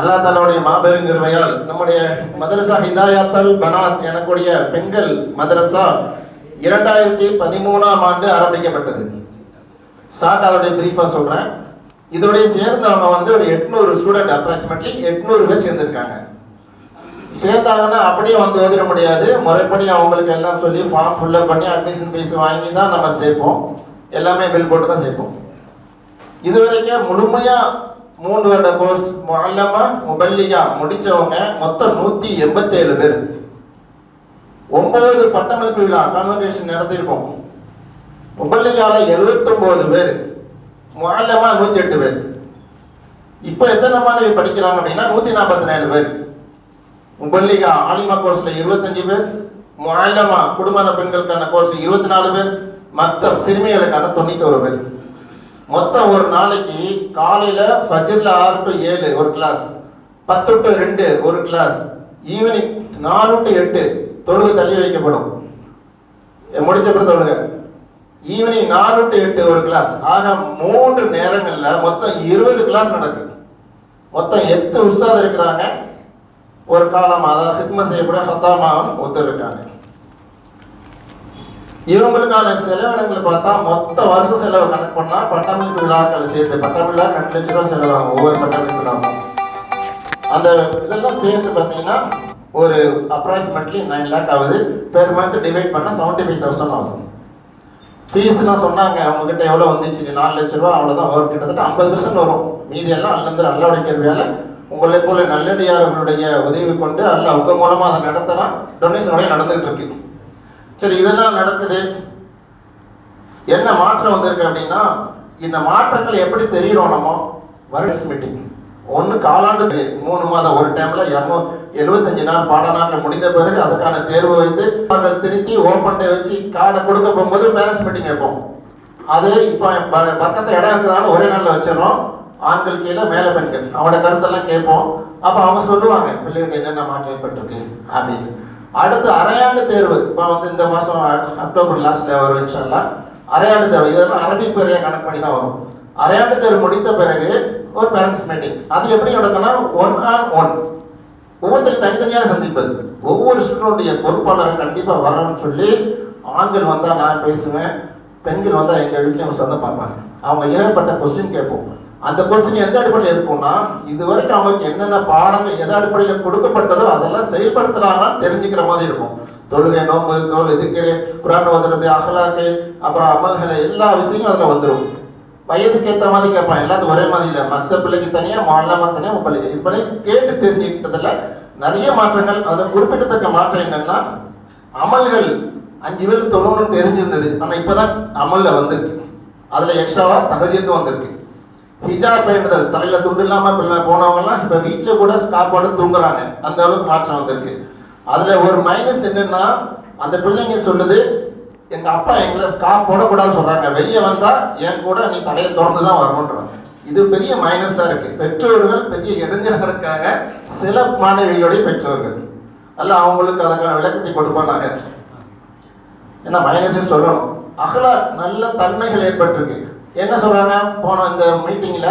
அல்லாஹ் தாலாவுடைய மாபெரும் கிருபையால் நம்முடைய மதரசா ஹிதாயத்தல் பனாத் எனக்கூடிய பெண்கள் மதரசா இரண்டாயிரத்தி பதிமூணாம் ஆண்டு ஆரம்பிக்கப்பட்டது. ஷார்ட் அதோடைய பிரீஃபாக சொல்கிறேன் இதோடைய சேர்ந்தவங்க வந்து ஒரு எட்நூறு ஸ்டூடெண்ட் அப்ராக்சிமேட்லி எட்நூறு பேர் சேர்ந்துருக்காங்க. சேர்ந்தாங்கன்னா அப்படியே வந்து ஓதிட முடியாது. முறைப்படி அவங்களுக்கு எல்லாம் சொல்லி ஃபார்ம் ஃபுல்லப் பண்ணி அட்மிஷன் ஃபீஸ் வாங்கி தான் நம்ம சேர்ப்போம். எல்லாமே பில் போட்டு தான் சேர்ப்போம். இதுவரைக்கும் முழுமையாக மூன்று வருட கோர்ஸ் முல்லமா முபல்லிகா முடிச்சவங்க மொத்தம் நூத்தி எண்பத்தேழு பேர். ஒன்பது பட்டமளிப்பு விழா கான்வகேஷன் நடத்தியிருக்கோம். முபல்லிகால எழுபத்தொன்பது பேர். முல்லமா நூத்தி எட்டு பேர். இப்போ எத்தனை மாணவி படிக்கிறாங்க அப்படின்னா நூத்தி நாற்பத்தி நாலு பேர். முபல்லிகா ஆலிமா கோர்ஸ்ல இருபத்தஞ்சு பேர். முல்லமா குடும்ப பெண்களுக்கான கோர்ஸ் இருபத்தி நாலு பேர். மற்ற சிறுமிகளுக்கான தொண்ணூத்தோரு பேர். மொத்தம் ஒரு நாளைக்கு காலையில ஃபஜ்ர்ல ஆறு டு ஏழு ஒரு கிளாஸ் பத்து டு ரெண்டு ஒரு கிளாஸ் ஈவினிங் நாலு டு எட்டு தொழுகு தள்ளி வைக்கப்படும். முடிச்ச பிறகு தொழுக. ஈவினிங் நாலு டு எட்டு ஒரு கிளாஸ் ஆக மூன்று நேரங்களில் மொத்தம் இருபது கிளாஸ் நடக்குது மொத்தம் எட்டு உஸ்தாத் இருக்கிறாங்க. ஒரு காலமாக அதாவது ஹிக்ம செய்யப்பட ஹத்தாமாவும் ஒத்து இருக்காங்க. இவங்களுக்கான செலவினங்களை பார்த்தா மொத்த வருஷ செலவு கணக்கு பண்ணா பட்டமளிப்பு விழாக்கள் சேர்த்து பட்டமளிப்பு ரெண்டு லட்ச ரூபா செலவாகும் ஒவ்வொரு பட்டமளிப்பு விழாவும் அந்த இதெல்லாம் சேர்த்து பார்த்தீங்கன்னா ஒரு அப்ராக்சிமேட்லி நைன் லேக் ஆகுது. பெர் மந்த் டிவைட் பண்ணால் செவன்டி ஃபைவ் தௌசண்ட் ஆகுது ஃபீஸ்லாம் சொன்னாங்க. அவங்ககிட்ட எவ்வளோ வந்துச்சு? நாலு லட்ச ரூபா அவ்வளோதான் வரும். கிட்டத்தட்ட ஐம்பது பர்சன்ட் வரும். மீதி எல்லாம் அல்லந்து அல்லாவுடைய கேள்வியால் உங்களை போல நல்லடியார்களுடைய உதவி கொண்டு அல்ல உங்க மூலமா அதை நடத்தினா டொனேஷனோடய நடந்துகிட்டு இருக்கு. சரி இதெல்லாம் நடக்குது. என்ன மாற்றம் வந்திருக்கு அப்படின்னா இந்த மாற்றங்கள் எப்படி தெரிகிறோம் நம்ம? வருடஸ் மீட்டிங் ஒன்று காலாண்டு மூணு மாதம். ஒரு டைம்ல இரநூ எழுபத்தஞ்சு நாள் பாடநாட்கள் முடிந்த பிறகு அதுக்கான தேர்வு வைத்து அவர்கள் திருத்தி ஓப்பன் டே வச்சு கார்டை கொடுக்க போகும்போது பேரண்ட்ஸ் மீட்டிங் வைப்போம். அது இப்போ பக்கத்து இடம் இருக்கிறதால ஒரே நாளில் வச்சிடறோம். ஆண்கள் கீழே மேலே பெண்கள். அவங்களோட கருத்தெல்லாம் கேட்போம். அப்போ அவங்க சொல்லுவாங்க பிள்ளைகிட்ட என்னென்ன மாற்றம் ஏற்பட்டிருக்கு? அப்படின்னு. அடுத்து அரையாண்டு தேர்வு. இப்போ வந்து இந்த மாதம் அக்டோபர் லாஸ்ட்ல வரும் இன்ஷால்லாம் அரையாண்டு தேர்வு. இதெல்லாம் அரபிக் பேரையாக கணக்கு பண்ணி தான் வரும். அரையாண்டு தேர்வு முடித்த பிறகு ஒரு பேரண்ட்ஸ் மீட்டிங் அது எப்படி நடக்கும்னா ஒன் ஆன் ஒன் ஒவ்வொருத்தரும் தனித்தனியாக சந்திப்பது. ஒவ்வொரு ஸ்டூடெண்டுடைய பொறுப்பாளரை கண்டிப்பாக வரணும்னு சொல்லி ஆண்கள் வந்தால் நான் பேசுவேன் பெண்கள் வந்தால் எங்கள் வீட்லேயும் சொந்த பார்ப்பாங்க. அவங்க ஏகப்பட்ட கொஸ்டின் கேட்போம். அந்த கொஸ்டின் எந்த அடிப்படையில் இருக்கும்னா இது வரைக்கும் அவங்களுக்கு என்னென்ன பாடங்கள் எந்த அடிப்படையில் கொடுக்கப்பட்டதோ அதெல்லாம் செயல்படுத்துறாங்கன்னு தெரிஞ்சுக்கிற மாதிரி இருக்கும். தொழுகை நோம்பு தோல் இதுக்கு குரான் வந்துடுறது அகலாக்கு அப்புறம் அமல்களை எல்லா விஷயங்களும் அதில் வந்துடும் வயதுக்கு ஏற்ற மாதிரி கேட்பான் எல்லாத்துக்கும் ஒரே மாதிரி இல்லை. மற்ற பிள்ளைக்கு தனியாக மாநிலமாக தனியாக பிள்ளைக்கு. இது பண்ணி கேட்டு தெரிஞ்சுக்கிட்டதில் நிறைய மாற்றங்கள். அதில் குறிப்பிடத்தக்க மாற்றம் என்னன்னா அமல்கள் அஞ்சு பேர் தொழுகணும்னு தெரிஞ்சிருந்தது. ஆனால் இப்போ தான் அமலில் வந்திருக்கு. அதில் எக்ஸ்ட்ராவாக தகஜத்து வந்திருக்கு. ஹிஜாப் பயன்படுதல் தலையில் துண்டு இல்லாமல் பிள்ளை போனவங்கலாம் இப்போ வீட்டில் கூட ஸ்காப்போட தூங்குறாங்க. அந்த அளவுக்கு மாற்றம் வந்திருக்கு. அதில் ஒரு மைனஸ் என்னன்னா அந்த பிள்ளைங்க சொல்லுது எங்க அப்பா எங்களை ஸ்காப் போடக்கூடாதுன்னு சொல்றாங்க. வெளியே வந்தா என் கூட நீ தலையை திறந்து தான் வரணுன்றாங்க இது பெரிய மைனஸா இருக்கு. பெற்றோர்கள் பெரிய இடைஞ்சலாக இருக்காங்க சில மாணவிகளுடைய பெற்றோர்கள். அல்ல அவங்களுக்கு அதுக்கான விளக்கத்தை கொடுப்பாங்க என்ன மைனஸே சொல்லணும். அகல நல்ல தன்மைகள் ஏற்பட்டிருக்கு. என்ன சொல்றாங்க? போன இந்த மீட்டிங்ல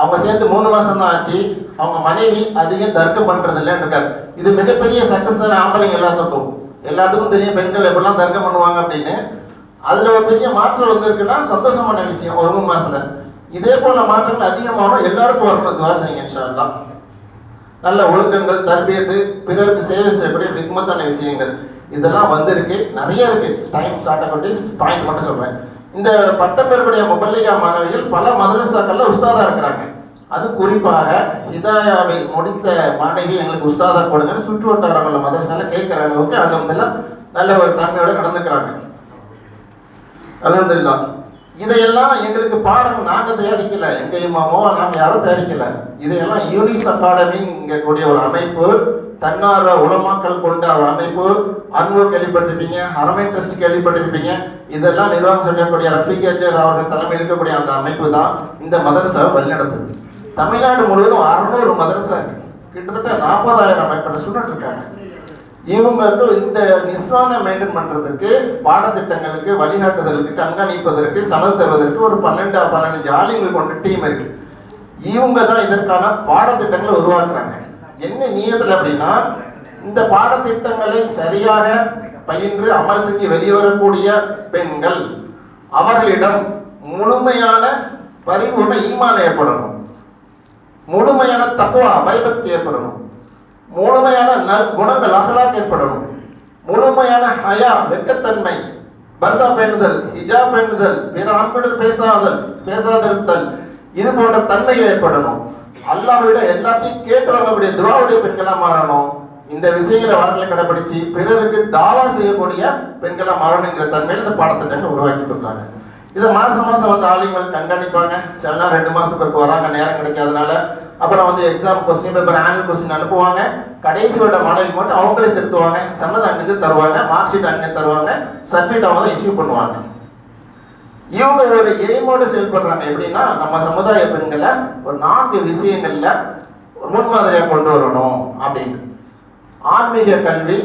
அவங்க சேர்ந்து மூணு மாசம் தான் ஆச்சு. அவங்க மனைவி அதிகம் தர்க்கம் பண்றது இல்லைன்னு இது மிகப்பெரிய சக்சஸ் தானே? ஆம்பளைங்க எல்லாத்துக்கும். எல்லாத்துக்கும் தெரியும் பெண்கள் எப்படிலாம் தர்க்கம் பண்ணுவாங்க அப்படின்னு. அதுல ஒரு பெரிய மாற்றம் வந்திருக்குன்னா சந்தோஷமான விஷயம் ஒரு மூணு மாசத்துல. இதே போல மாற்றங்கள் அதிகமாகும். எல்லாருக்கும் வரணும் துவா செய்யுங்க இன்ஷா நல்ல ஒழுக்கங்கள் தர்பியத்து பிறருக்கு சேவை செய்யக்கூடிய ஹிக்மத்தான விஷயங்கள். இதெல்லாம் வந்திருக்கு. நிறைய இருக்கு. டைம் ஸ்டார்ட் பண்ணி பாயிண்ட் மட்டும் சொல்றேன். இந்த பட்டப்பெருடைய முபல்லிகா மாணவிகள் பல மதரசாக்கள்ல உஸ்தாதா இருக்கிறாங்க. அது குறிப்பாக இதாயாவை முடித்த மாணவி எங்களுக்கு உஸ்தாதா கொடுங்க. சுற்று வட்டாரங்கள மதரசால கேட்கிற அளவுக்கு அலமதுல்லா நல்ல ஒரு தன்மையோட நடந்துக்கிறாங்க. அலமதுல்லா. இதையெல்லாம் எங்களுக்கு பாடம் நாங்கள் தயாரிக்கல. எங்க இமாமோ நாம் யாரும் தயாரிக்கல. இதையெல்லாம் யூனிஸ் அகாடமிங்க கூடிய ஒரு அமைப்பு தன்னார்வ உலமாக்கல் கொண்ட ஒரு அமைப்பு. அன்பு கேள்விப்பட்டிருப்பீங்க ஹரமைன் ட்ரஸ்ட் கேள்விப்பட்டிருப்பீங்க. இதெல்லாம் நிர்வாகம் செய்யக்கூடிய ரஃபீக் அஜர் அவர்கள் தலைமையில் இருக்கக்கூடிய அந்த அமைப்பு தான் இந்த மதரசாவை வழிநடத்துது. தமிழ்நாடு முழுவதும் அறுநூறு மதரசா இருக்கு கிட்டத்தட்ட நாற்பதாயிரம் மேற்பட்ட ஸ்டூடெண்ட் இருக்காங்க. இவங்களுக்கு இந்த நிஸ்வானை மெயின்டைன் பண்றதுக்கு பாடத்திட்டங்களுக்கு வழிகாட்டுதலுக்கு கண்காணிப்பதற்கு சனல் தருவதற்கு ஒரு பன்னெண்டு பதினஞ்சு ஆளுங்களுக்கு கொண்ட டீம் இருக்கு. இவங்க தான் இதற்கான பாடத்திட்டங்களை உருவாக்குறாங்க. என்ன நியத்தில் அப்படின்னா இந்த பாடத்திட்டங்களை சரியாக பயின்று அமல் செஞ்சு வெளிவரக்கூடிய பெண்கள் அவர்களிடம் முழுமையான பரிபூர்ண ஈமான் ஏற்படணும். முழுமையான தக்குவா பயபக்தி ஏற்படணும். முழுமையான நல் குணங்கள் அகலாக் ஏற்படணும். முழுமையான ஹயா வெக்கத்தன்மை பர்தா பேணுதல் ஹிஜா பேணுதல் பிற ஆண்களுடன் பேசாதல் பேசாதிருத்தல் இது போன்ற தன்மைகள் ஏற்படணும். அல்லாஹ்விட எல்லாத்தையும் கேட்கிறவங்களுடைய துவாவுடைய பெண்களா மாறணும். இந்த விஷயங்களை வாழ்க்கையில கடைபிடிச்சு பிறருக்கு தாவா செய்யக்கூடிய பெண்களா மாறணுங்கிற தன்மையில இந்த பாடத்திட்டங்கள் உருவாக்கி கொடுத்தாங்க. இதை மாசம் மாசம் வந்து ஆளுங்கள் கண்காணிப்பாங்க. சில ரெண்டு மாசத்துக்கு வராங்க நேரம் கிடைக்காதனால அப்புறம் வந்து exam question paper annual question அனுப்புவாங்க. கடைசி வருட மாணவி மட்டும் அவங்களே திருத்துவாங்க. சன்னதை அங்கே தருவாங்க. மார்க் ஷீட் அங்கே தருவாங்க. சர்டிஃபிகேட் அவங்க தான் இஷ்யூ பண்ணுவாங்க. இவங்க ஒரு எய்மோடு செயல்படுறாங்க. எப்படின்னா நம்ம சமுதாய பெண்களை ஒரு நான்கு விஷயங்களில் முன்மாதிரியாக கொண்டு வரணும் அப்படின்னு. ஆன்மீக கல்வி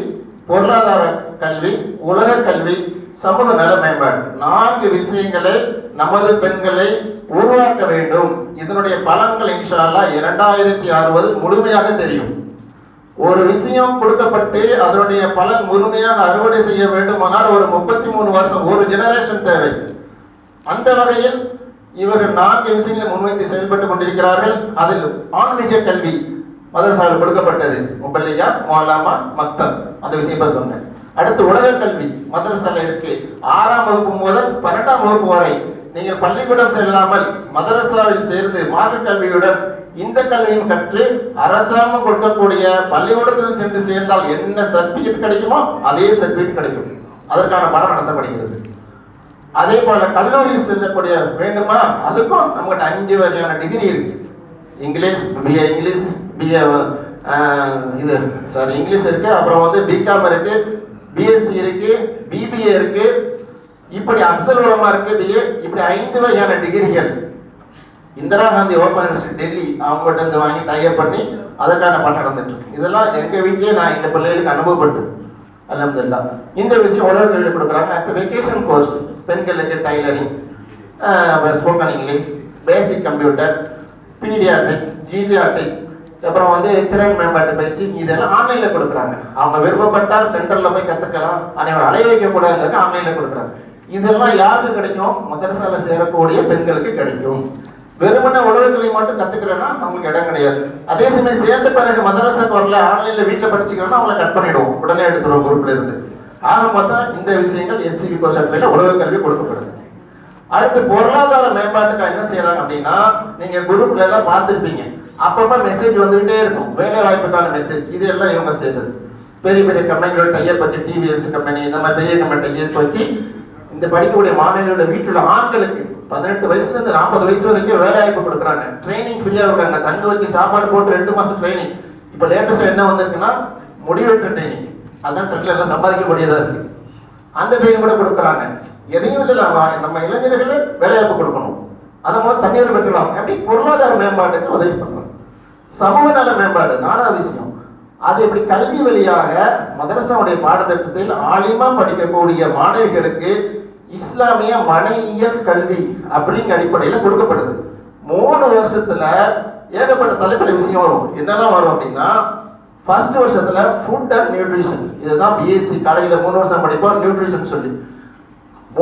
பொருளாதார கல்வி உலக கல்வி சமூக நல மேம்பாடு. நான்கு விஷயங்களை நமது பெண்களை உருவாக்க வேண்டும். இதனுடைய பலன்கள் இன்ஷால்லா இரண்டாயிரத்தி அறுபது முழுமையாக தெரியும். ஒரு விஷயம் கொடுக்கப்பட்டு அதனுடைய பலன் முழுமையாக அறுவடை செய்ய வேண்டுமானால் ஒரு முப்பத்தி மூணு வருஷம் ஒரு ஜெனரேஷன் தேவை. அந்த வகையில் இவர்கள் நான்கு விஷயங்களை முன்வைத்து செயல்பட்டு கொண்டிருக்கிறார்கள். அதில் ஆன்மீக கல்வி மதரசாவில் கொடுக்கப்பட்டது. முபல்லியா மௌலாமா மக்தல் அந்த விஷயம் சொன்னேன். அடுத்து உலக கல்வி மதரசால இருக்கு ஆறாம் வகுப்பு முதல் பன்னெண்டாம் வகுப்பு வரை நீங்கள் பள்ளிக்கூடம் செல்லாமல் மதரசாவில் சேர்ந்து மார்க்க கல்வியுடன் இந்த கல்வியும் கற்று அரசாங்கம் கொடுக்கக்கூடிய பள்ளிக்கூடத்தில் சென்று சேர்ந்தால் என்ன சர்டிபிகேட் கிடைக்குமோ அதே சர்டிபிகேட் கிடைக்கும். அதற்கான படம் நடத்தப்படுகிறது. அதே போல கல்லூரி செல்லக்கூடிய வேண்டுமா? அதுக்கும் நம்மகிட்ட அஞ்சு வகையான டிகிரி இருக்கு. இங்கிலீஷ் பிஏ இங்கிலீஷ் பிஏ இது சாரி இங்கிலீஷ் இருக்கு. அப்புறம் வந்து பிகாம் இருக்கு பிஎஸ்சி இருக்கு பிபிஏ இருக்கு இப்படி அப்சல் உலமா இருக்கு இப்படி ஐந்து வகையான டிகிரிகள் இந்திரா காந்தி ஓப்பன் யூனிவர்சிட்டி டெல்லி அவங்ககிட்ட இருந்து வாங்கி டைப் பண்ணி அதற்கான பணம் நடந்துட்டு இருக்கு. இதெல்லாம் எங்க வீட்லயே நான் எங்க பிள்ளைகளுக்கு அனுபவப்பட்டு அலமதுல்லா இந்த விஷயம் உலக கல்வி கொடுக்குறாங்க. அடுத்த வெக்கேஷன் கோர்ஸ் பெண்களுக்கு tailoring spoken English basic computer paediatric geriatric அப்புறம் வந்து திறன் மேம்பாட்டு பயிற்சி இதெல்லாம் ஆன்லைன்ல கொடுக்குறாங்க. அவங்க விருப்பப்பட்டால் சென்டர்ல போய் கத்துக்கலாம். அனைவரும் அலைய வைக்கக்கூடாதுங்கிறது ஆன்லைன்ல கொடுக்குறாங்க. இதெல்லாம் யாருக்கு கிடைக்கும்? மதரசால சேரக்கூடிய பெண்களுக்கு கிடைக்கும். வெறுமனே உழவுகளை மட்டும் கத்துக்கிறேன்னா அவங்களுக்கு இடம் கிடையாது. அதே சமயம் சேர்ந்த பிறகு மதரசாக்கு வரல ஆன்லைன்ல வீட்டுல படிச்சுக்கிறோன்னா அவங்கள கட் பண்ணிடுவோம். உடனே எடுத்துருவோம் குரூப்ல இருந்து. ஆக பார்த்தா இந்த விஷயங்கள் எஸ்சிபி கோஷன்ல உலக கல்வி கொடுக்கப்படுது. அடுத்து பொருளாதார மேம்பாட்டுக்கு என்ன செய்யறாங்க அப்படின்னா நீங்க குரூப்ல எல்லாம் பார்த்துருப்பீங்க. அப்பப்ப மெசேஜ் வந்துகிட்டே இருக்கும். வேலை வாய்ப்புக்கான மெசேஜ் இது எல்லாம் இவங்க சேர்ந்தது பெரிய பெரிய கம்பெனிகளோட டைப் வச்சு டிவிஎஸ் கம்பெனி இந்த மாதிரி பெரிய கம்பெனி டைப் வச்சு இந்த படிக்கக்கூடிய மாணவர்களோட வீட்டுல ஆண்களுக்கு பதினெட்டு வயசுல இருந்து நாற்பது வயசு வரைக்கும் வேலை வாய்ப்பு கொடுக்குறாங்க. ட்ரைனிங் ஃப்ரீயா இருக்காங்க. தங்க வச்சு சாப்பாடு போட்டு ரெண்டு மாசம் ட்ரைனிங் இப்போ லேட்டஸ்ட் என்ன வந்திருக்குன்னா முடிவெற்ற ட்ரைனிங் அதான் ட்ரெஸ்ல எல்லாம் சம்பாதிக்கக்கூடியதா இருக்கு. அந்த ட்ரைனிங் கூட கொடுக்குறாங்க. எதையும் இல்லை நம்ம நம்ம இளைஞர்கள் வேலைவாய்ப்பு கொடுக்கணும். அதன் மூலம் தண்ணீர் பெற்றுக்கலாம் எப்படி? பொருளாதார மேம்பாட்டுக்கு உதவி பண்ணணும் சமூக நல மேம்பாடு நாலாவது விஷயம். அது எப்படி? கல்வி வழியாக மதரசாவுடைய பாடத்திட்டத்தில் ஆழிமா படிக்கக்கூடிய மாணவிகளுக்கு இஸ்லாமிய மனையியல் கல்வி அப்படிங்கிற அடிப்படையில் கொடுக்கப்படுது. மூணு வருஷத்துல ஏகப்பட்ட தலைப்புல விஷயம் வரும். என்னெல்லாம் வரும் அப்படின்னா ஃபர்ஸ்ட் வருஷத்துல ஃபுட் அண்ட் நியூட்ரிஷன் இதுதான் பிஎஸ்சி காலையில் மூணு வருஷம் படிப்போம் நியூட்ரிஷன் சொல்லி.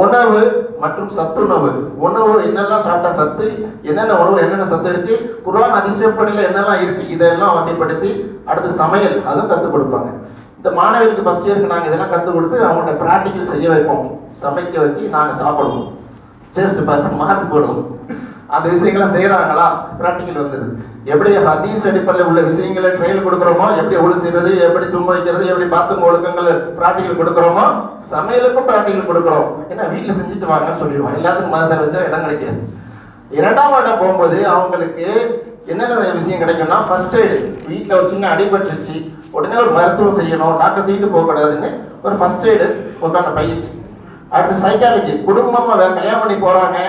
உணவு மற்றும் சத்துணவு. உணவு என்னெல்லாம் சாப்பிட்டா சத்து என்னென்ன உணவு என்னென்ன சத்து இருக்கு குரான் அதிசயப்படையில் என்னெல்லாம் இருக்கு இதெல்லாம் வகைப்படுத்தி அடுத்து சமையல் அதுவும் கற்றுக் கொடுப்பாங்க. இந்த மாணவர்களுக்கு ஃபஸ்ட் இயருக்கு நாங்கள் இதெல்லாம் கற்றுக் கொடுத்து அவங்கள்ட்ட ப்ராக்டிக்கல் செய்ய வைப்போம். சமைக்க வச்சு நாங்கள் சாப்பிடுவோம். டேஸ்ட் பார்த்து மார்க் போடுவோம். அந்த விஷயங்கள்லாம் செய்கிறாங்களா ப்ராக்டிக்கல் வந்துடுது எப்படி ஹதீஸ் அடிப்படையில் உள்ள விஷயங்களை ட்ரையல் கொடுக்குறோமோ எப்படி ஒழு செய்யறது எப்படி தும்ப வைக்கிறது எப்படி பாத்ரூம் ஒழுக்கங்கள் ப்ராக்டிக்கல் கொடுக்குறோமோ சமையலுக்கும் ப்ராக்டிக்கல் கொடுக்குறோம். ஏன்னா வீட்டில் செஞ்சுட்டு வாங்கன்னு சொல்லிடுவோம். எல்லாத்துக்கும் மாசார் வச்சா இடம் கிடைக்காது. இரண்டாம் இடம் போகும்போது அவங்களுக்கு என்னென்ன விஷயம் கிடைக்கும்னா ஃபர்ஸ்ட் எய்டு வீட்டில் ஒரு சின்ன அடிபட்டுருச்சு. உடனே ஒரு மருத்துவம் செய்யணும் டாக்டர் தூக்கிட்டு போகக்கூடாதுன்னு ஒரு ஃபர்ஸ்ட் எய்டு உட்காந்து பயிற்சி. அடுத்து சைக்காலஜி குடும்பமாக வேறு கல்யாணம் பண்ணி போகிறாங்க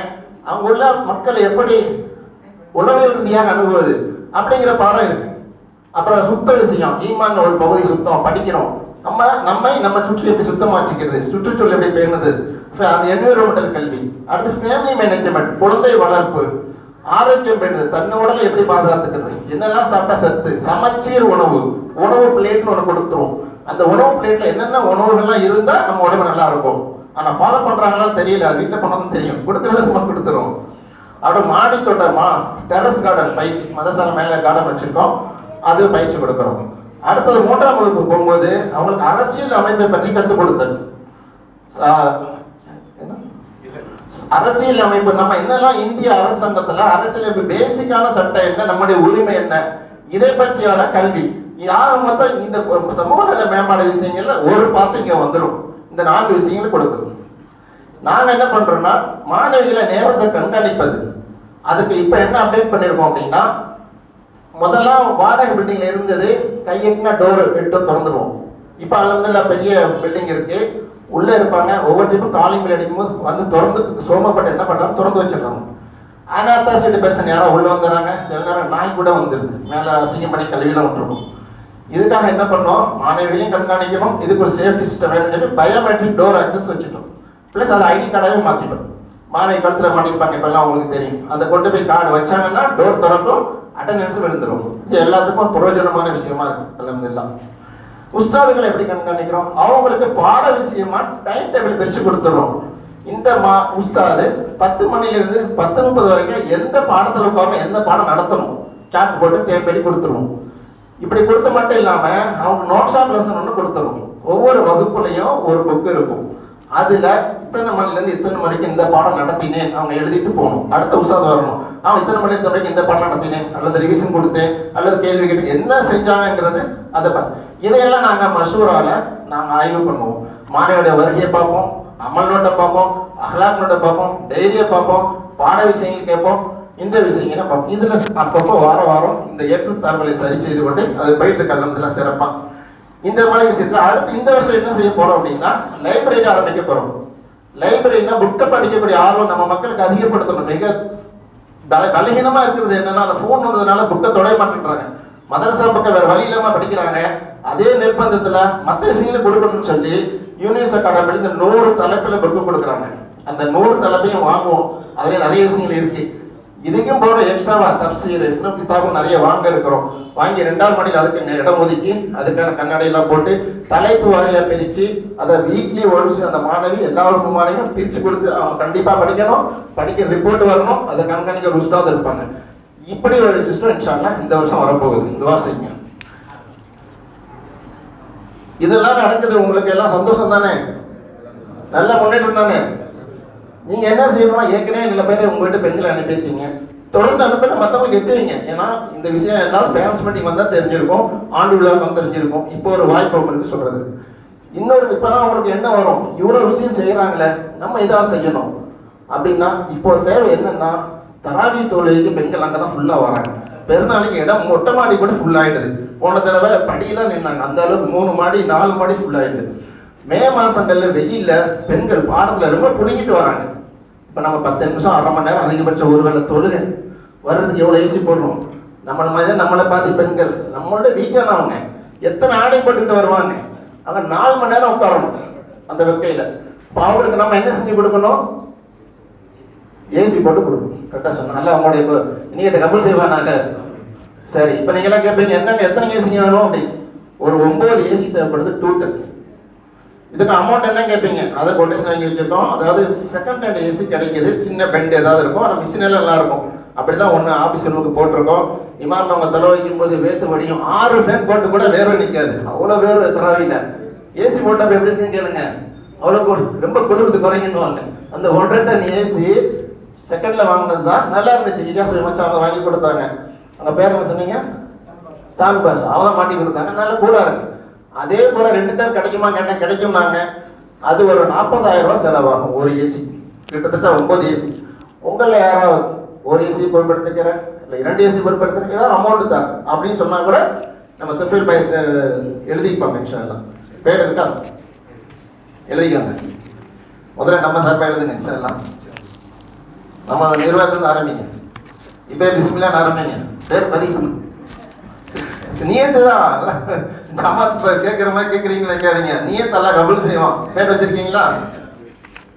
அவங்க உள்ள மக்கள் எப்படி உளவியல் ரீதியாக அணுகுவது அப்படிங்கிற பாடம் இருக்கு. அப்புறம் சுத்த விஷயம் ஈமான் ஒரு பகுதி சுத்தம் படிக்கிறோம் நம்ம நம்மை நம்ம சுற்றி எப்படி சுத்தமாக வச்சுக்கிறது சுற்றுச்சூழல் எப்படி பேணுது? அந்த என்விரான்மெண்டல் கல்வி. அடுத்து ஃபேமிலி மேனேஜ்மெண்ட் குழந்தை வளர்ப்பு ஆரோக்கியம் பெறுது தன்னை உடலை எப்படி பாதுகாத்துக்கிறது? என்னெல்லாம் சாப்பிட்டா சத்து? சமச்சீர் உணவு. உணவு பிளேட்னு ஒன்று கொடுத்துரும் அந்த உணவு பிளேட்ல என்னென்ன உணவுகள்லாம் இருந்தா நம்ம உடம்பு நல்லா இருக்கும். ஆனா ஃபாலோ பண்ணுறாங்களா தெரியல. அது வீட்டில் பண்ணதும் தெரியும். கொடுக்கறது நம்ம கொடுத்துரும் அப்புறம் மாடி தோட்டமா டெரஸ் கார்டன் பயிற்சி மதசாலை மேலே கார்டன் வச்சிருக்கோம். அது பயிற்சி கொடுக்குறோம். அடுத்தது மூன்றாம் வகுப்பு போகும்போது அவங்களுக்கு அரசியல் அமைப்பை பற்றி கற்றுக் கொடுத்தல். சா- அரசியல் அமைப்பு. நம்ம என்னெல்லாம் இந்திய அரசாங்கத்தில் அரசியலமைப்பு பேசிக்கான சட்டம் என்ன? நம்முடைய உரிமை என்ன? இதை பற்றியான கல்வி. யார் மொத்தம் இந்த சமூக நல மேம்பாடு விஷயங்கள்ல ஒரு பார்த்து இங்கே வந்துடும் இந்த நான்கு விஷயங்கள் கொடுக்குது. நாங்கள் என்ன பண்ணுறோம்னா மாணவிகளை நேரத்தை கண்காணிப்பது. அதுக்கு இப்போ என்ன அப்டேட் பண்ணியிருக்கோம் அப்படின்னா முதல்லாம் வாடகை பில்டிங்கில் இருந்தது கையெட்டினா டோர் எட்டு திறந்துருவோம். இப்போ அலமதுல பெரிய பில்டிங் இருக்குது உள்ளே இருப்பாங்க ஒவ்வொரு டைமும் காலிங் பில் அடிக்கும்போது வந்து திறந்து சோமப்பட்டு என்ன பண்ணுறாங்க திறந்து வச்சிடுறாங்க. அனாத்தா சைடு பேர்சன் யாரோ உள்ளே வந்துடுறாங்க. சில நேரம் நாய் கூட வந்துடுது மேலே அசிங்கம் பண்ணி கல்வியெல்லாம் விட்டுருக்கும். இதுக்காக என்ன பண்ணோம்? மாணவிகளையும் கண்காணிக்கணும். இதுக்கு ஒரு சேஃப்டி சிஸ்டம் வேணும்னு சொல்லி பயோமெட்ரிக் டோர் அக்சஸ் வச்சுட்டோம். ப்ளஸ் அது ஐடி கார்டாகவே மாற்றிட்டோம் மாணவி கழுத்தில் மாட்டிருப்பாங்க இப்பெல்லாம் அவங்களுக்கு தெரியும். அந்த கொண்டு போய் கார்டு வச்சாங்கன்னா டோர் திறக்கும் அட்டண்டன்ஸ் விழுந்துரும் இது எல்லாத்துக்கும் பிரயோஜனமான விஷயமா இருக்கு. அலமதுல்லா உஸ்தாதுகளை எப்படி கண்காணிக்கிறோம்? அவங்களுக்கு பாட விஷயமா டைம் டேபிள் பிரித்து கொடுத்துடுறோம். இந்த மா உஸ்தாது பத்து மணிலேருந்து பத்து முப்பது வரைக்கும் எந்த பாடத்தில் உட்காரணும் எந்த பாடம் நடத்தணும்? சாட் போட்டு டேபிள் கொடுத்துருவோம் இப்படி கொடுத்த மட்டும் இல்லாமல் அவங்க நோட்ஸ் ஆஃப் லெசன் ஒன்று கொடுத்துருவோம் ஒவ்வொரு வகுப்புலையும் ஒரு புக் இருக்கும். அதில் இத்தனை மணிலேருந்து இத்தனை மணிக்கு இந்த பாடம் நடத்தினேன். அவங்க எழுதிட்டு போகணும். அடுத்த உசாது வரணும். அவன் இத்தனை மணி இத்தனை மணிக்கு இந்த பாடம் நடத்தினேன். அல்லது ரிவிஷன் கொடுத்தேன். அல்லது கேள்வி கேட்டு என்ன செஞ்சாங்கிறது அதை இதையெல்லாம் நாங்கள் மஷூராவில் நாங்கள் ஆய்வு பண்ணுவோம். மாணவியோட வருகையை பார்ப்போம். அமல் நோட்டை பார்ப்போம். அஹ்லாக் நோட்டை பார்ப்போம் தைரியம் பார்ப்போம். பாட விஷயங்கள் கேட்போம். இந்த விஷயங்களை பார்ப்போம் இதில் அப்பப்போ வாரம் வாரம் இந்த ஏற்றத்தாழ்வுகளை சரி செய்து கொண்டு அது பயிற்று கல்லணத்துல சிறப்பாக இந்த மாதிரி விஷயத்தில் அடுத்து இந்த வருஷம் என்ன செய்ய போகிறோம் அப்படின்னா லைப்ரரி ஆரம்பிக்க போகிறோம் லைப்ரரினா புக்கை படிக்கக்கூடிய ஆர்வம் நம்ம மக்களுக்கு அதிகப்படுத்தணும். மிக பல பலகீனமாக இருக்கிறது என்னன்னா அந்த ஃபோன் வந்ததுனால புக்கை தொடைய மாட்டேன்றாங்க. மதரசா பக்கம் வேற வழி இல்லாமல் படிக்கிறாங்க. அதே நிர்பந்தத்தில் மற்ற விஷயங்களை கொடுக்கணும்னு சொல்லி யூனிவர்ஸ் அகாடமியில் இந்த நூறு தலைப்பில் புக்கு கொடுக்குறாங்க. அந்த நூறு தலைப்பையும் வாங்குவோம். அதில் நிறைய விஷயங்கள் இருக்குது இதையும் போட எக்ஸ்ட்ராவா தப்சீர் இன்னும் கிதாபும் நிறைய வாங்க இருக்கிறோம். வாங்கி ரெண்டாவது மணியில் அதுக்கு இடம் ஒதுக்கி அதுக்கான கண்ணாடியெல்லாம் போட்டு தலைப்பு வாரியாக பிரித்து அதை வீக்லி ஒன்ஸ் அந்த மாணவி எல்லா ஒரு மாணவியும் பிரித்து கொடுத்து அவங்க கண்டிப்பாக படிக்கணும். படிக்க ரிப்போர்ட் வரணும். அதை கண்காணிக்க ஒரு இருப்பாங்க. இப்படி ஒரு சிஸ்டம் இன்ஷால்லா இந்த வருஷம் வரப்போகுது. இந்த வாசிங்க இதெல்லாம் நடக்குது. உங்களுக்கு எல்லாம் சந்தோஷம் தானே? நல்ல முன்னேற்றம் தானே? நீங்கள் என்ன செய்யணும்னா ஏற்கனவே சில பேர் உங்கள்கிட்ட பெண்களை அனுப்பியிருக்கீங்க. தொடர்ந்து அனுப்பதை மற்றவங்களுக்கு எத்துவீங்க ஏன்னா இந்த விஷயம் எல்லாரும் பேரண்ட்ஸ் மீட்டிங் வந்தால் தெரிஞ்சிருக்கும் ஆண்டு விழா வந்து தெரிஞ்சிருக்கும். இப்போ ஒரு வாய்ப்பு அவங்களுக்கு சொல்கிறது இன்னொரு இப்போ தான் அவங்களுக்கு என்ன வரும்? இவ்வளோ விஷயம் செய்கிறாங்களே நம்ம இதாக செய்யணும். அப்படின்னா இப்போ தேவை என்னென்னா தராவி தொழிலுக்கு பெண்கள் அங்கே தான் ஃபுல்லாக வராங்க. பெருநாளைக்கு இடம் மொட்டை மாடி கூட ஃபுல் ஆகிடுது போன தடவை படியெல்லாம் நின்னாங்க. அந்த அளவுக்கு மூணு மாடி நாலு மாடி ஃபுல் ஆயிடுது. மே மாதங்களில் வெயிலில் பெண்கள் பாடத்தில் ரொம்ப புடுங்கிட்டு வராங்க. இப்போ நம்ம பத்து நிமிஷம் அரை மணி நேரம் அதிகபட்சம் ஒரு வேளை தொழுக. வர்றதுக்கு எவ்வளோ ஏசி போடுறோம் நம்மள மாதிரி நம்மளை பார்த்து பெண்கள். நம்மளோட வீக்கானவங்க எத்தனை ஆடை போட்டுக்கிட்டு வருவாங்க? அவங்க நாலு மணி நேரம் உட்காரணும் அந்த வெக்கையில. இப்போ அவங்களுக்கு நம்ம என்ன செஞ்சு கொடுக்கணும்? ஏசி போட்டு கொடுக்கணும். கரெக்டாக சொன்னோம் நல்லா அவங்களுடைய இப்போ நீங்கள் இதை செய்வானாங்க. சரி. இப்போ நீங்களாம் கேட்பீங்க என்னங்க எத்தனை ஏசிங்க வேணும் அப்படி ஒரு ஒம்பது ஏசி தேவைப்படுது டூட்டல் இதுக்கு அமௌண்ட் என்ன கேட்பீங்க அதை கொட்டேஷன் வாங்கி வச்சிருக்கோம். அதாவது செகண்ட் ஹேண்ட் ஏசி கிடைக்கிது. சின்ன பெண்ட் ஏதாவது இருக்கும். ஆனால் மிஷின் எல்லாம் நல்லா இருக்கும் அப்படிதான் ஒன்று ஆஃபீஸ் ரூமுக்கு போட்டிருக்கோம். இமாம் அவங்க தலை வைக்கும் போது வேத்து வடியும். ஆறு ஃபேன் போட்டு கூட வேர்வை நிற்காது அவ்வளோ வேர்வை தராவில்லை ஏசி போட்டப்ப எப்படி இருக்குன்னு கேளுங்க. அவ்வளோ ரொம்ப குளிர்ந்து குறைங்கன்னு அந்த ஒன்றரை டன் ஏசி செகண்டில் வாங்கினது தான் நல்லா இருந்துச்சு. விகாஸ் விமர்சனம் அவங்க வாங்கி கொடுத்தாங்க. அவங்க பேர் என்ன சொன்னீங்க? சாமி பாஷா. அவங்க மாட்டி கொடுத்தாங்க. நல்ல கூலாக இருக்குது அதே போல ரெண்டு டைம் கிடைக்குமா கேட்டேன் கிடைக்கும்னாங்க. அது ஒரு நாற்பதாயிரம் ரூபாய் செலவாகும் ஒரு ஏசி கிட்டத்தட்ட ஒன்பது ஏசி உங்களில் யாராவது ஒரு ஏசி பொருட்படுத்திக்கிற இல்லை இரண்டு ஏசி பொருட்படுத்திக்கிற அமௌண்ட் தான் அப்படின்னு சொன்னா கூட நம்ம திஃபில் பய எழுதிப்பாங்க இன்ஷால்லாம் பேர் இருக்கா? எழுதிக்கோங்க. முதல்ல நம்ம சார்பாக எழுதுங்க இன்ஷால்லாம் நம்ம நிர்வாகத்திலிருந்து ஆரம்பிங்க. இப்போ பிஸ்மில்லான்னு ஆரம்பிங்க. பேர் பதிவு நியத்து தான் ஜமாத் கேட்குற மாதிரி கேட்குறீங்களா நினைக்காதீங்க. நியத்து எல்லாம் கபுல் செய்வான். பேர் வச்சிருக்கீங்களா?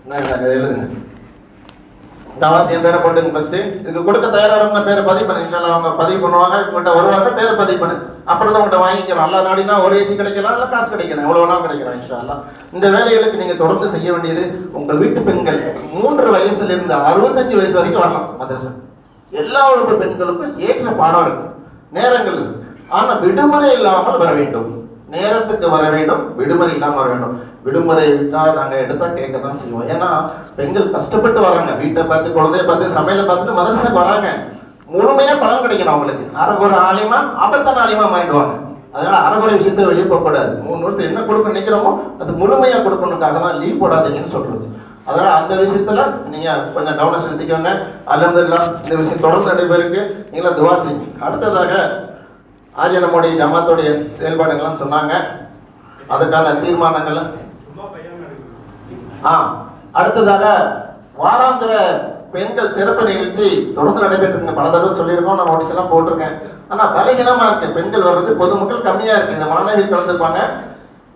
இந்தாங்க, எழுதுங்க? தவாசி என் பேரை போட்டுங்க ஃபர்ஸ்ட் இதுக்கு கொடுக்க தயாராகிறவங்க பேரை பதிவு பண்ணு. இன்ஷால்லா அவங்க பதிவு பண்ணுவாங்க உங்கள்கிட்ட வருவாங்க பேரை பதிவு பண்ணு. அப்புறம் தான் உங்கள்கிட்ட வாங்கிக்கிறோம் எல்லா நாடினா ஒரு ஏசி கிடைக்கலாம் இல்லை காசு கிடைக்கலாம். எவ்வளோ நாள் கிடைக்கிறோம் இன்ஷால்லா இந்த வேலைகளுக்கு நீங்கள் தொடர்ந்து செய்ய வேண்டியது உங்கள் வீட்டு பெண்கள். மூன்று வயசுலேருந்து அறுபத்தஞ்சு வயசு வரைக்கும் வரலாம் மதரசா எல்லா வகுப்பு பெண்களுக்கும் ஏற்ற பாடம் இருக்கு. நேரங்கள் ஆனால் விடுமுறை இல்லாமல் வர வேண்டும். நேரத்துக்கு வர வேண்டும் விடுமுறை இல்லாமல் வர வேண்டும். விடுமுறை விட்டால் நாங்கள் எடுத்தால் கேட்க தான் செய்வோம். ஏன்னா பெண்கள் கஷ்டப்பட்டு வராங்க. வீட்டை பார்த்து குழந்தைய பார்த்து சமையலை பார்த்துட்டு மதரசாக்கு வராங்க. முழுமையாக பலன் கிடைக்கணும் அவங்களுக்கு. அரைகுறை ஆலிமா ஆபத்தான ஆலிமா மாறிடுவாங்க. அதனால அரைகுறை விஷயத்த வெளியே போகக்கூடாது. மூணு வருஷம் என்ன கொடுக்க நினைக்கிறோமோ அது முழுமையாக கொடுக்கணுக்காக தான் லீவ் போடாதீங்கன்னு சொல்றது. அதனால அந்த விஷயத்துல நீங்க கொஞ்சம் கவனம் செலுத்திக்கோங்க. அல்லது இந்த விஷயம் தொடர்ந்து நடைபெறுக்கு நீங்களா துவா செய்யுங்க. அடுத்ததாக ஆஜி நம்முடைய ஜமாத்துடைய செயல்பாடுகள்லாம் சொன்னாங்க. அதுக்கான தீர்மானங்கள். ஆ அடுத்ததாக வாராந்திர பெண்கள் சிறப்பு நிகழ்ச்சி தொடர்ந்து நடைபெற்றிருங்க பல தடவை சொல்லியிருக்கோம் நான் நோட்டீஸ் போட்டிருக்கேன். ஆனால் பலகீனமாக இருக்கு. பெண்கள் வர்றது பொதுமக்கள் கம்மியாக இருக்கு. இந்த மாணவி கலந்துப்பாங்க.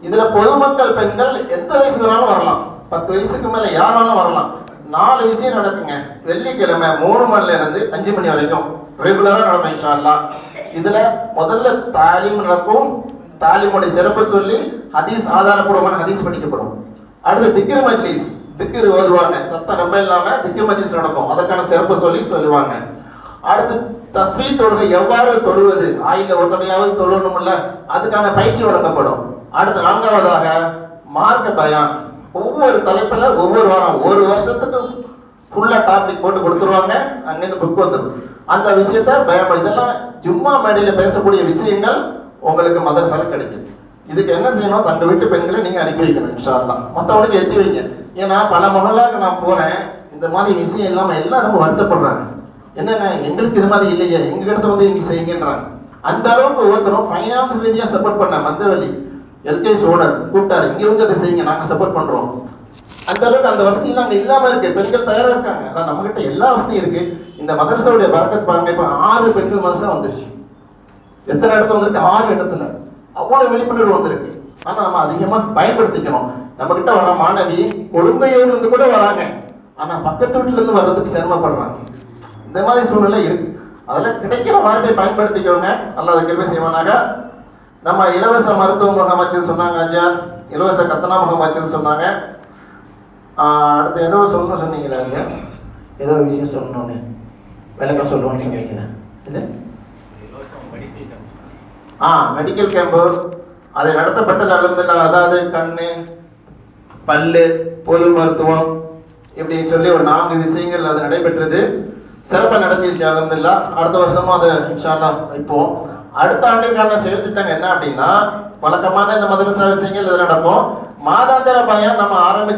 இதில் பொதுமக்கள் பெண்கள் எந்த வயசு வேணாலும் வரலாம். பத்து வயசுக்கு மேலே யாராலும் வரலாம். நாலு விஷயம் நடக்குங்க. வெள்ளிக்கிழமை மூணு மணிலேருந்து அஞ்சு மணி வரைக்கும். ரெகுலராக நடக்கும் இன்ஷா அல்லா இதுல முதல்ல தாலிம் நடக்கும். தாலிமுடைய சிறப்பை சொல்லி ஹதீஸ் ஆதாரப்பூர்வமான ஹதீஸ் படிக்கப்படும். அடுத்து திக்ரு மஜ்லிஸ். திக்கிர் வருவாங்க சத்தம் ரொம்ப இல்லாம திக்ரு மஜ்லிஸ் நடக்கும். அதற்கான சிறப்பு சொல்லி சொல்லுவாங்க. அடுத்து தஸ்மீ தொழுகை எவ்வாறு தொழுவது? ஆயில ஒரு தடையாவது தொழுவணும்ல அதுக்கான பயிற்சி வழங்கப்படும். அடுத்து நான்காவதாக மார்க்க பயான். ஒவ்வொரு தலைப்புல ஒவ்வொரு வாரம் ஒரு வருஷத்துக்கு ஃபுல்லா டாபிக் போட்டு கொடுத்துருவாங்க. அங்கிருந்து புக் வந்துடும் அந்த விஷயத்த பயம் இதெல்லாம் சும்மா மேடையில் பேசக்கூடிய விஷயங்கள் உங்களுக்கு மதரசால் கிடைக்குது. இதுக்கு என்ன செய்யணும்? தங்க வீட்டு பெண்களை நீங்க அனுப்பி வைக்கணும் இன்ஷா மற்றவங்களுக்கு எத்தி வைங்க. ஏன்னா பல மகளாக நான் போறேன். இந்த மாதிரி விஷயம் இல்லாம எல்லாம் ரொம்ப வருத்தப்படுறாங்க. என்னங்க எங்களுக்கு இது மாதிரி இல்லையே. எங்க இடத்த வந்து நீங்க செய்யுங்கன்றாங்க. அந்த அளவுக்கு ஒவ்வொருத்தரும் ஃபைனான்ஸ் ரீதியா சப்போர்ட் பண்ண மந்தவெளி. எல்கேஜி ஓனர் கூப்பிட்டாரு இங்க வந்து அதை செய்யுங்க நாங்க சப்போர்ட் பண்றோம். அந்த அளவுக்கு அந்த வசதி அங்க இல்லாம இருக்கு. பெண்கள் தயாரா இருக்காங்க. ஆனா நம்ம கிட்ட எல்லா வசதியும் இருக்கு. இந்த மதரசாவுடைய பறக்கத்து பாருங்க. இப்ப ஆறு பெண்கள் மதரசா வந்துருச்சு. எத்தனை இடத்துல வந்திருக்கு? ஆறு இடத்துல. அவ்வளவு விழிப்புணர்வு வந்திருக்கு. ஆனா நம்ம அதிகமா பயன்படுத்திக்கணும். நம்ம கிட்ட வர மாணவி கொழும்பையூர்ல இருந்து கூட வராங்க. ஆனா பக்கத்து வீட்டுல இருந்து வர்றதுக்கு சிரமப்படுறாங்க. இந்த மாதிரி சூழ்நிலை இருக்கு. அதெல்லாம் கிடைக்கிற வாய்ப்பை பயன்படுத்திக்கோங்க. நல்லா அதை கேள்வி செய்வானாக. நம்ம இலவச மருத்துவ முகாம் வச்சு சொன்னாங்க ஐயா இலவச கத்தனா முகாம் வச்சது சொன்னாங்க. அடுத்து ஏதோ சொல்லணும் சொன்னீங்களா ஐயா ஏதோ விஷயம் சொல்லணும்னு. விளக்கம் சொல்லணும்னு சொன்னீங்களா. இது? ஆ மெடிக்கல் கேம்பு அது நடத்தப்பட்டது அலமதுல்லா அதாவது கண்ணு பல்லு பொது மருத்துவம் இப்படி சொல்லி ஒரு நான்கு விஷயங்கள் அது நடைபெற்றது. சிறப்பாக நடந்துச்சு அலமதுல்லா அடுத்த வருஷமும் அதை இன்ஷால்லா வைப்போம். அடுத்த ஆண்டுக்கான செயல் திட்டம் என்ன அப்படின்னா வழக்கமான இந்த மதரசா விஷயங்கள் இது நடக்கும்? மாதாந்திர பயம் நம்ம ஆரம்பி